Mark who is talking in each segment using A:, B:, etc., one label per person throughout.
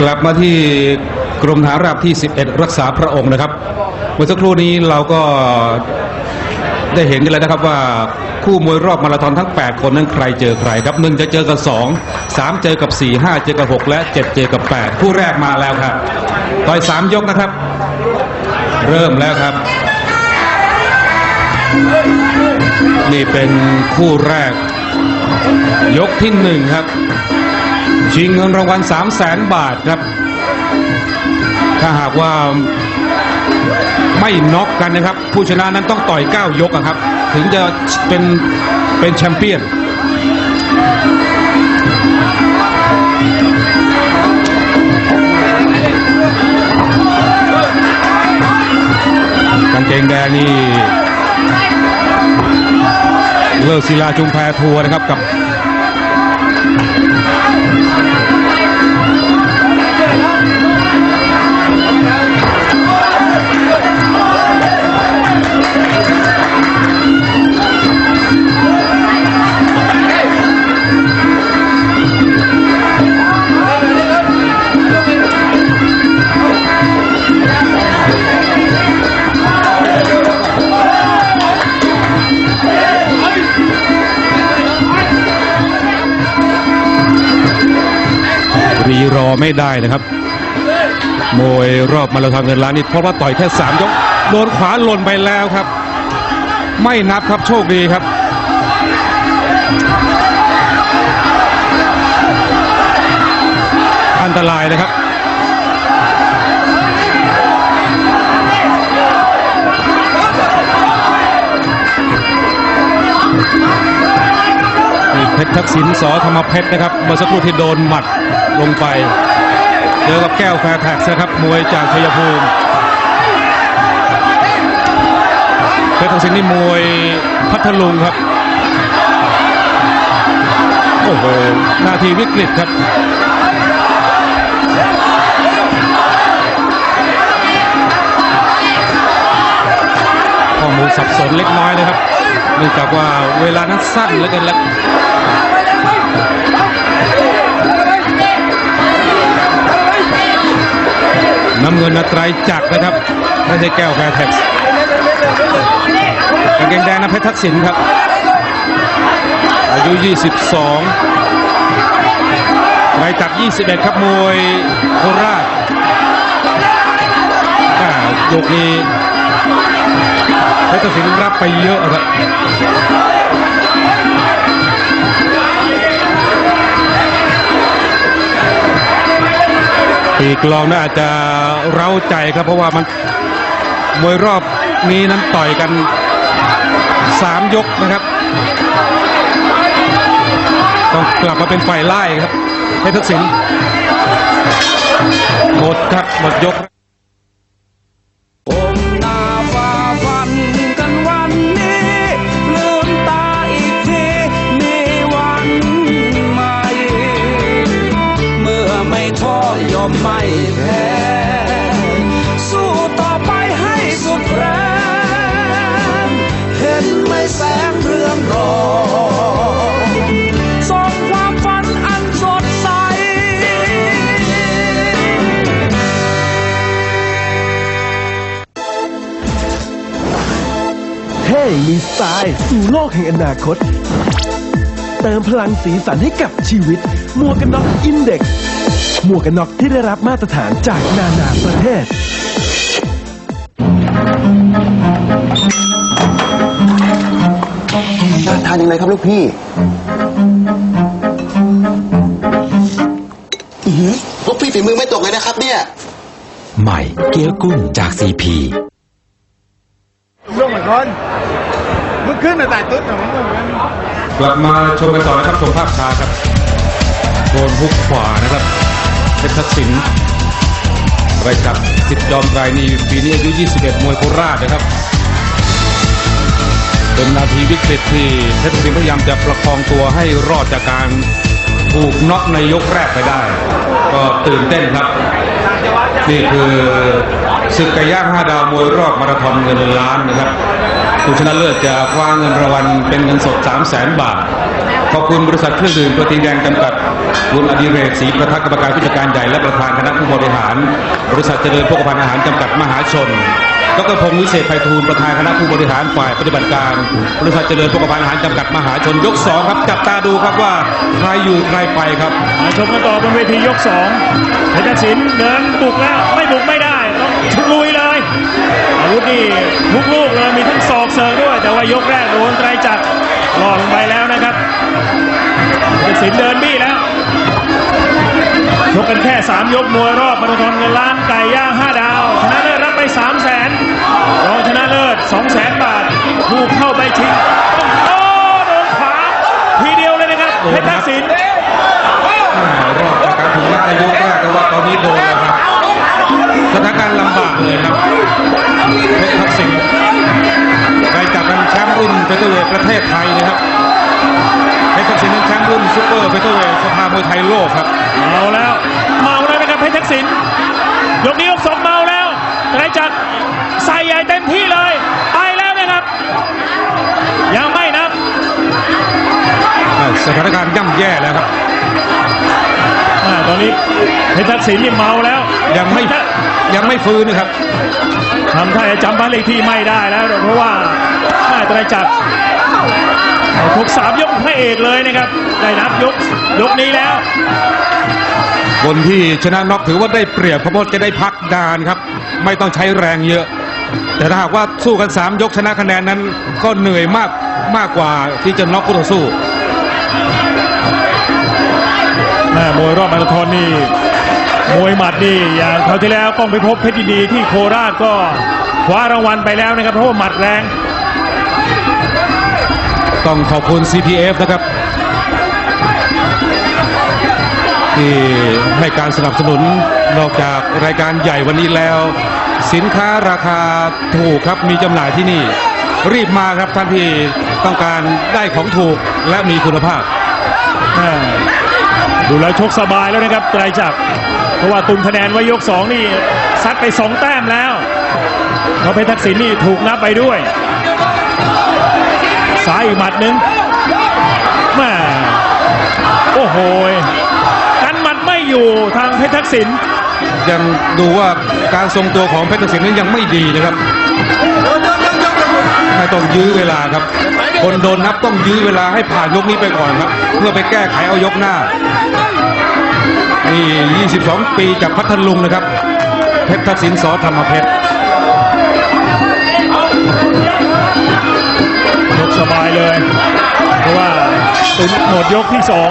A: กลับมาที่กรมฐานราบที่ 11 รักษาพระองค์นะครับเมื่อสักครู่นี้เราก็ได้เห็นกันแล้วนะครับว่าคู่มวยรอบมาราธอนทั้ง 8 คนนั้นใครเจอใครครับหนึ่งจะเจอกับ 2 3 เจอกับ 4 5 เจอกับ 6 และ 7 เจอกับ 8 คู่แรกมาแล้วครับต่อย 3 ยกนะครับ เริ่มแล้วครับ นี่เป็นคู่แรก ยกที่หนึ่งครับ ชิงเงินรางวัล3 0 0แสนบาทครับ ถ้าหากว่าไม่น็อกกันนะครับ ผู้ชนะนั้นต้องต่อย 9 ยกครับ ถึงจะเป็นเป็นแชมเปี้ยนกางเกงแดงนี่เลิกศิลาจุมแพทัวร์นะครับกับ รีรอไม่ได้นะครับ มวยรอบมาราธอนเงินล้านนี่เพราะว่าต่อยแค่สามยกโดนขวาหล่นไปแล้วครับ ไม่นับครับโชคดีครับอันตรายนะครับ เพชรทักษิณสอธรรมเพชรนะครับ เมื่อสักครู่ที่โดนหมัดลงไป เจอกับแก้วแฟร์แท็กซ์นะครับ มวยจากชัยภูมิ เพชรทักษิณนี่มวยพัทลุงครับ โอ้โห นาทีวิกฤตครับข้อมูลสับสนเล็กน้อยนะครับ เนื่องจากว่าเวลานั้นสั้นเหลือเกินแล้ว น้ำเงินนัตรายจักรนะครับไม่ใช่แก้วแฟร์แท็กซ์กางเกงแดงนะเพชรทักษิณครับ อายุ 22รายจักร 21 ครับมวยโคราชยกนี้เพชรทักษิณรับไปเยอะครับ กลองน่าอาจจะเร้าใจครับ เพราะว่ามันมวยรอบนี้นั้นต่อยกันสามยกนะครับ ต้องกลับมาเป็นฝ่ายไล่ครับให้ทักษิณหมดครับหมดยก
B: สไต
C: ล์ สู่โลกแห่งอนาคต เติมพลังสีสันให้กับชีวิต หมวกกันน็อกอินเด็กซ์หมวกกันน็อกที่ได้รับมาตรฐานจากนานาประเทศ
D: น่าทานยังไงครับลูกพี่อื้อหือพวกพี่ฝีมือไม่ตกเลยนะครับเนี่ย
E: ใหม่เกี๊ยวกุ้งจากซีพี
F: ร่วมเหมือนคน มึงขึ้นมาแต่ตุ๊ดเหมือนกัน
A: กลับมาชมกันต่อนะครับชมภาพช้าครับโดนฮุกขวานะครับเพชรทักษิณไรจับสิทธิ์จอมไตรนี่ปีนี้อายุ 21 มวยโคราชนะครับ เป็นนาทีวิกฤตที่เพชรทักษิณพยายามจะประคองตัวให้รอดจากการถูกน็อกในยกแรกไปได้ ก็ตื่นเต้นครับ นี่คือศึกไก่ย่างห้าดาวมวยรอบมาราธอนเงินล้านนะครับ ผู้ชนะเลิศจะคว้าเงินรางวัลเป็นเงินสด 3 0 0แสนบาท ขอบคุณบริษัทเครื่องดื่มตัวตีแดงจำกัดคุณอดิเรกศรีประทักกรรมการผู้จัดการใหญ่และประธานคณะผู้บริหาร บริษัทเจริญโภคภัณฑ์อาหารจำกัดมหาชนดรพงศ์วิเศษไพฑูรย์ประธานคณะผู้บริหารฝ่ายปฏิบัติการ บริษัทเจริญโภคภัณฑ์อาหารจำกัดมหาชนยกสองครับ จับตาดูครับว่าใครอยู่ใครไปครับ
G: มาชมกันต่อบนเวทียกสองเพชรศิลป์เดินบุกแล้วไม่บุกไม่ได้ต้องชุกลุ วุธนี่ทุกลูกเลยมีทั้งศอกเสิร์ฟด้วย แต่ว่ายกแรกโดนไตรจักรหล่อลงไปแล้วนะครับเพชรศิลเดินบี้แล้วชกกันแค่ 3 ยกมวยรอบมาราธอนเงินล้านไก่ย่าง5ดาว ชนะเลิศรับไป 3 0 0แสนรองชนะเลิศ2 0 0แสนบาทผู้เข้าไปชิงโอ้โดนขวาทีเดียวเลยนะครับเพชรศิลป์
A: รอบจากการถูกนับในยกแรกแต่ว่าตอนนี้โดนแล้วครับสถานการณ์ลำบากเลยครับ เฟเธอร์เวทประเทศไทยนะครับเพชรทักษิณนั้นแชมป์รุ่นซูเปอร์เฟเธอร์เวทสภามวยไทยโลกครับ
G: เมาแล้ว เมาแล้วนะครับเพชรทักษิณยกนี้ยกสองเมาแล้วไตรจักรใส่ใหญ่เต็มที่เลย ไปแล้วนะครับ ยังไม่นับ
A: สถานการณ์ย่ำแย่แล้วครับ
G: อาตอนนี้เพชรทักษิณนี่เมาแล้ว
A: ยังไม่ยังไม่ฟื้นนะครับ
G: ทำท่าจะจำบ้านเลขที่ไม่ได้แล้ว เพราะว่าแม่ไตรจักรทุกสามยกพระเอกเลยนะครับ ได้นับยกยกนี้แล้ว
A: คนที่ชนะน็อกถือว่าได้เปรียบเพราะว่าจะได้พักดานครับ ไม่ต้องใช้แรงเยอะ แต่ถ้าหากว่าสู้กัน3ยกชนะคะแนนนั้นก็เหนื่อยมากมากกว่าที่จะน็อกคู่ต่อสู้
G: แม่มวยรอบมาราธอนนี่ มวยหมัดนี่อย่างคราวที่แล้วก้องไปพบเพชรยินดีที่โคราชก็คว้ารางวัลไปแล้วนะครับ เพราะว่าหมัดแรง
A: ต้องขอบคุณ CPF นะครับ ที่ให้การสนับสนุนนอกจากรายการใหญ่วันนี้แล้ว สินค้าราคาถูกครับมีจำหน่ายที่นี่ รีบมาครับท่านที่ต้องการได้ของถูกและมีคุณภาพ
G: แม่ ดูแล้วชกสบายแล้วนะครับไตรจักเพราะว่าตุนคะแนนไว้ยกสองนี่ซัดไปสองแต้มแล้วเพราะเพชรทักษิณนี่ถูกนับไปด้วยซ้ายอีกหมัดหนึ่งแม่โอ้โหกันหมัดไม่อยู่ทางเพชรทักษิณ
A: ยังดูว่าการทรงตัวของเพชรศิลป์นั้นยังไม่ดีนะครับไม่ต้องยื้อเวลาครับ คนโดนนับต้องยื้อเวลาให้ผ่านยกนี้ไปก่อนครับ เพื่อไปแก้ไขเอายกหน้า นี่ 22 ปีจากพัทลุงนะครับ เพชรทักษิณสอธรรมเพชร
G: ยกสบายเลย เพราะว่าตุนหมดยกที่สอง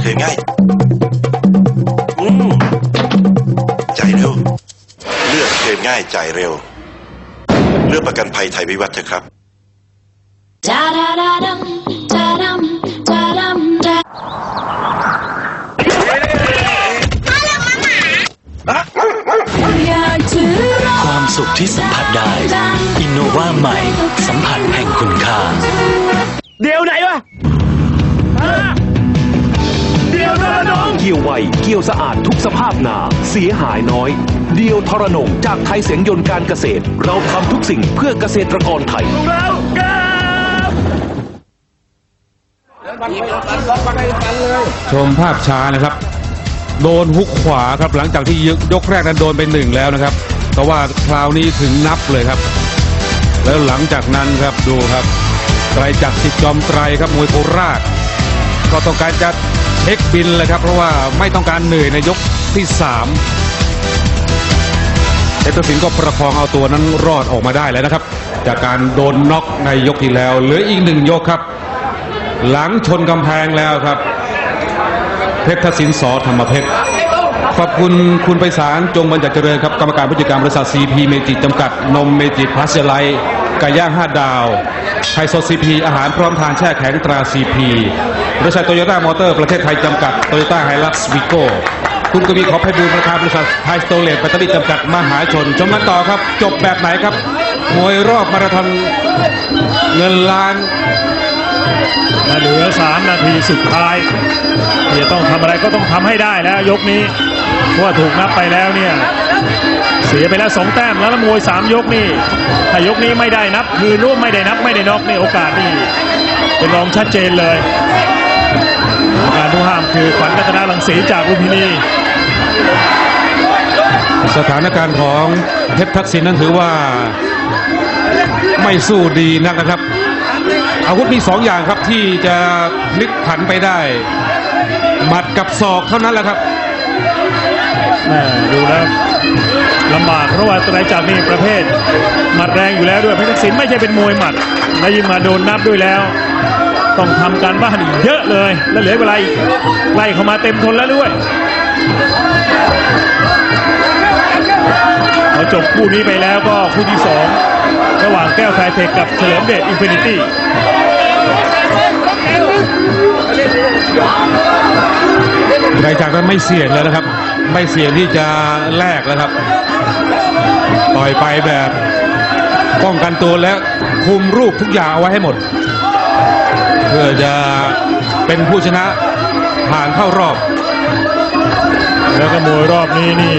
H: เคยง่าย อืมใจายเร็ว เลือกเคยง่ายจ่ายเร็ว เลือกประกันภัยไทยวิวัฒน์เถอะครับ
I: Da da da dum, da dum, da dum, da. อยากจะร้อง
E: ความสุขที่สัมผัสได้ อินโนวาใหม่ สัมผัสแห่งคุณค่า
C: เดี๋ยวไหนวะ กี่ยวไว เกี่ยวสะอาดทุกสภาพนา เสียหายน้อย เดียวทรนงจากไทยเสียงยนต์การเกษตร เราทำทุกสิ่งเพื่อเกษตรกรไทย
A: ชมภาพช้านะครับ โดนฮุกขวาครับหลังจากที่ยกยกแรกนั้นโดนไปหนึ่งแล้วนะครับ แต่ว่าคราวนี้ถึงนับเลยครับ แล้วหลังจากนั้นครับดูครับไตรจักรสิทธิ์จอมไตรครับมวยโคราชก็ต้องการจะ เช็คบินเลยครับ เพราะว่าไม่ต้องการเหนื่อยในยกที่สามเอตสินก็ประคองเอาตัวนั้นรอดออกมาได้แล้วนะครับ จากการโดนน็อกในยกที่แล้วเหลืออีกหนึ่งยกครับ หลังชนกำแพงแล้วครับ เพชรศินสอธรรมเพชรขอบคุณคุณไพศาลจงบัญญัตเจริญครับ กรรมการผู้จัดการบริษัทซีพีเมจิจำกัดนมเมจิพลัสไลท์ ไก่ย่าง5ดาวไฮโซซีพีอาหารพร้อมทานแช่แข็งตราซีพีบริษัทโตโยต้ามอเตอร์ประเทศไทยจำกัดโตโยต้าไฮลักซ์วิโก้คุณกวีขอพบูลย์ประธานบริษัทไฮสโตเลตแบตเตอรี่จำกัดมหาชนชมกันต่อครับ จบแบบไหนครับมวยรอบมาราธอนเงินล้าน
G: เหลือ 3 นาทีสุดท้ายที่จะต้องทำอะไรก็ต้องทำให้ได้แล้วยกนี้ว่าถูกนับไปแล้วเนี่ย เสียไปแล้ว2แต้มแล้วนะมวย3ยกนี่ถ้ายกนี้ไม่ได้นับคือร่วมไม่ได้นับไม่ได้น็อกนี่โอกาสนี่เป็นรองชัดเจนเลยการผู้ห้ามคือขวัญกัตนาลังสีจากลุมพินี
A: สถานการณ์ของเพชรทักษิณนั้นถือว่าไม่สู้ดีนักนะครับ อาวุธมีสองอย่างครับที่จะพลิกผันไปได้ หมัดกับศอกเท่านั้นแหละครับ
G: แม่ดูแล้ว ลำบากเพราะว่าไตรจักรนี่ประเภทหมัดแรงอยู่แล้วด้วยเพชรทักษิณไม่ใช่เป็นมวยหมัดและยิ่งมาโดนนับด้วยแล้ว ต้องทำการบ้านเยอะเลย และเหลือเวลาไล่เข้ามาเต็มทนแล้วด้วยพอจบคู่นี้ไปแล้วก็คู่ที่สองระหว่างแก้วไทยเทคกับเฉลิมเดชอินฟินิตี้
A: รจากนั้นไม่เสี่ยงแล้วนะครับ ไม่เสี่ยงที่จะแลกแล้วครับ ต่อยไปแบบป้องกันตัวและคุมรูปทุกอย่างเอาไว้ให้หมด เพื่อจะเป็นผู้ชนะผ่านเข้ารอบ
G: แล้วก็มวยรอบนี้นี่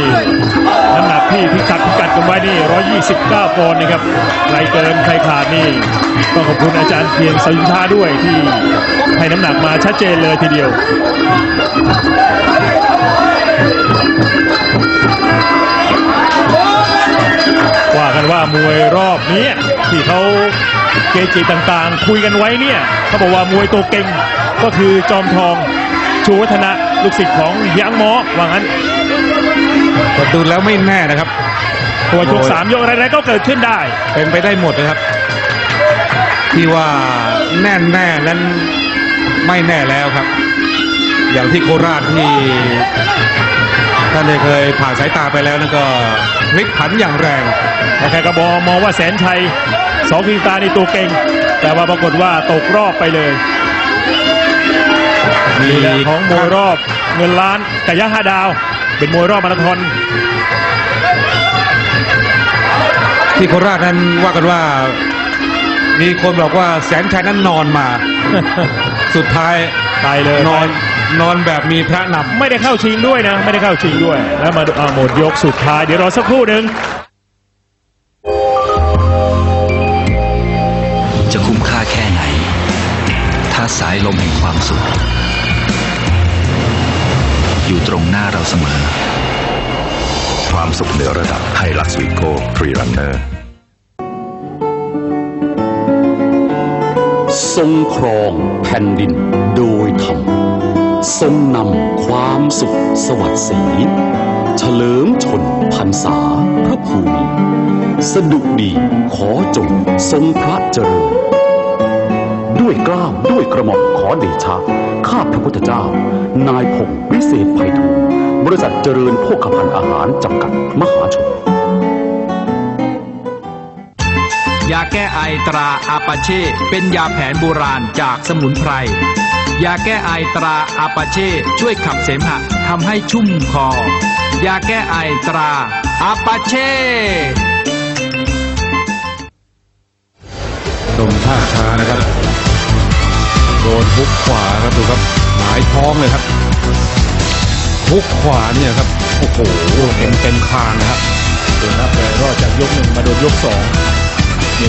G: น้ำหนักที่พิกัดพิกัดกันไว้นี่ 129ปอนด์นะครับใครเกินใครขาดนี่ต้องขอบคุณอาจารย์เพียงสยุทธาด้วยที่ให้น้ำหนักมาชัดเจนเลยทีเดียว ว่ากันว่ามวยรอบนี้ที่เขาเกจิต่างๆ คุยกันไว้เนี่ยเขาบอกว่ามวยตัวเก่งก็คือจอมทองชูวัฒนะลูกศิษย์ของเฮียงหมอว่างั้น
A: แต่ดูแล้วไม่แน่นะครับ
G: ตัวยกสามยกอะไรๆก็เกิดขึ้นได้
A: เป็นไปได้หมดนะครับ ที่ว่าแน่แน่ๆนั้นไม่แน่แล้วครับ อย่างที่โคราชที่ ท่านได้เคยผ่านสายตาไปแล้วนั่นก็พลิกผันอย่างแรง
G: ใครๆก็บอกมองว่าแสนชัยสองพิมตาในตัวเก่ง แต่ว่าปรากฏว่าตกรอบไปเลย
A: มี
G: นี่แหละของมวยรอบเงินล้านกะยะห้าดาว เป็นมวยรอบมาราธอน
A: ที่โคราชนั้นว่ากันว่า มีคนบอกว่าแสนชัยนั้นนอนมา สุดท้าย
G: ตายเลย
A: นอน นอนแบบมีพระนำ
G: ไม่ได้เข้าชิงด้วยนะ ไม่ได้เข้าชิงด้วย แล้วมาดูอ่าหมดยกสุดท้าย เดี๋ยวรอสักครู่หนึ่ง
J: จะคุ้มค่าแค่ไหน ถ้าสายลมแห่งความสุข อยู่ตรงหน้าเราเสมอ
H: ความสุขเหนือระดับไฮลักซ์วีโก้ฟรีรันเนอร์
K: ทรงครองแผ่นดินโดยธรรม ทรงนำความสุขสวัสดิ์สีเฉลิมชนพรรษาพระภูมิสดุดีขอจงทรงพระเจริญ ด้วยกล้าวด้วยกระหม่อมขอเดชะ ข้าพระพุทธเจ้า นายพงศ์วิเศษไพฑูรย์บริษัทเจริญโภคภัณฑ์อาหารจำกัดมหาชน
L: ยาแก้ไอตราอาปาเช่ เป็นยาแผนโบราณจากสมุนไพร ยาแก้ไอตราอาปาเช่ช่วยขับเสมหะทำให้ชุ่มคอ ยาแก้ไอตราอาปาเช่
A: ดมท่าช้านะครับ โดนฮุกขวาครับดูครับหมายท้องเลยครับฮุกขวาเนี่ยครับ โอ้โหเต็มเต็มคางนะครับ
G: โดนนับเลยรอดจากยกหนึ่งมาโดนยกสอง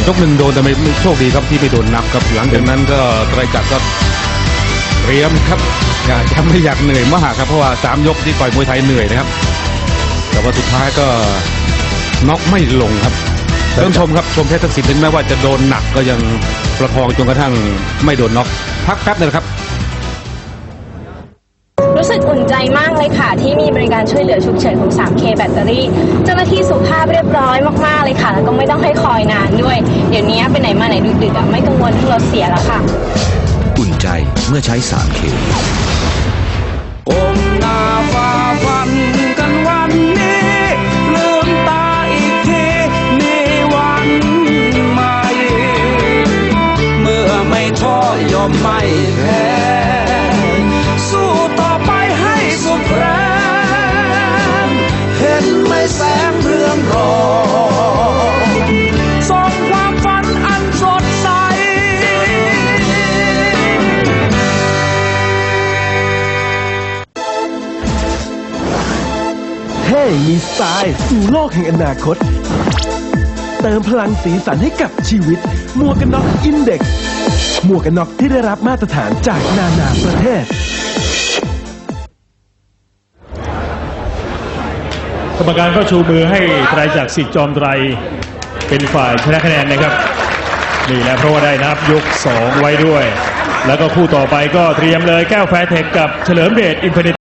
A: ยกหนึ่งโดนแต่ไม่ไม่โชคดีครับที่ไม่โดนนับครับหลังจากนั้นก็ไตรจักรก็ เรียมครับอยากจะไม่อยากเหนื่อยมากครับเพราะว่าสามยกที่ต่อยมวยไทยเหนื่อยนะครับ แต่ว่าสุดท้ายก็น็อกไม่ลงครับท่านผู้ชมครับชมเพชรทักษิณถึงแม้ว่าจะโดนหนักก็ยังประคองจนกระทั่งไม่โดนน็อกพักแป๊บหนึงครับ
M: รู้สึกอุ่นใจมากเลยค่ะ ที่มีบริการช่วยเหลือฉุกเฉินของ 3K แบตเตอรี่ เจ้าหน้าที่สุภาพเรียบร้อยมากๆเลยค่ะ แล้วก็ไม่ต้องให้คอยนานด้วย เดี๋ยวนี้ไปไหนมาไหนดึกๆอะไม่กังวลเรื่องรถเสียแล้วค่ะ
J: อุ่นใจเมื่อใช้ 3K
B: ก้มหน้าฝ่าฟัน มีสไต
C: ล์สู่โลกแห่งอนาคต เติมพลังสีสันให้กับชีวิต หมวกกันน็อกอินเด็กซ์หมวกกันน็อกที่ได้รับมาตรฐานจากนานาประเทศ
G: กรรมการก็ชูมือให้ไตรจากสิทธิ์จอมไตรเป็นฝ่ายชนะคะแนนนะครับ นี่แหละเพราะว่าได้นับยก 2 ไว้ด้วย แล้วก็คู่ต่อไปก็เตรียมเลยแก้วแฟร์เทคกับเฉลิมเดชอินฟินิ